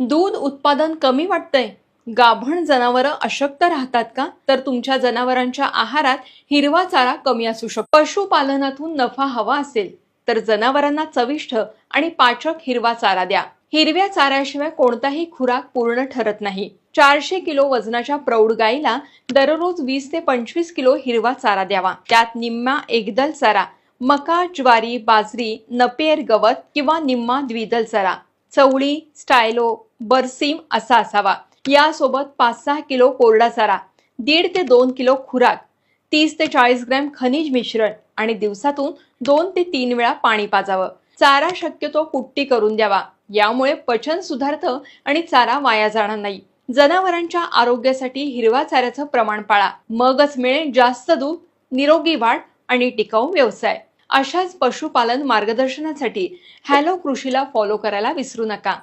दूध उत्पादन कमी वाटतंय. गाभण जनावरं अशक्त राहतात का? तर तुमच्या जनावरांच्या आहारात हिरवा चारा कमी असू शकतो. पशुपालनातून नफा हवा असेल तर जनावरांना चविष्ट आणि पाचक हिरवा चारा द्या. हिरव्या चाऱ्याशिवाय कोणताही खुराक पूर्ण ठरत नाही. चारशे किलो वजनाच्या प्रौढ गाईला दररोज वीस ते पंचवीस किलो हिरवा चारा द्यावा. त्यात निम्मा एकदल चारा मका ज्वारी बाजरी नपेर गवत किंवा निम्मा द्विदल चारा. चवळी स्टायलो बरसीम असा असावा. यासोबत पाच सहा किलो कोरडा चारा दीड ते दोन किलो खुराक तीस ते चाळीस ग्रॅम खनिज मिश्रण आणि दिवसातून दोन ते तीन वेळा पाणी पाजावं. चारा शक्यतो कुट्टी करून द्यावा. यामुळे पचन सुधारतं आणि चारा वाया जाणार नाही. जनावरांच्या आरोग्यासाठी हिरवा चाऱ्याचं प्रमाण पाळा. मगच मिळेल जास्त दूध निरोगी वाढ आणि टिकाऊ व्यवसाय. अशाच पशुपालन मार्गदर्शनासाठी हॅलो कृषीला फॉलो करायला विसरू नका.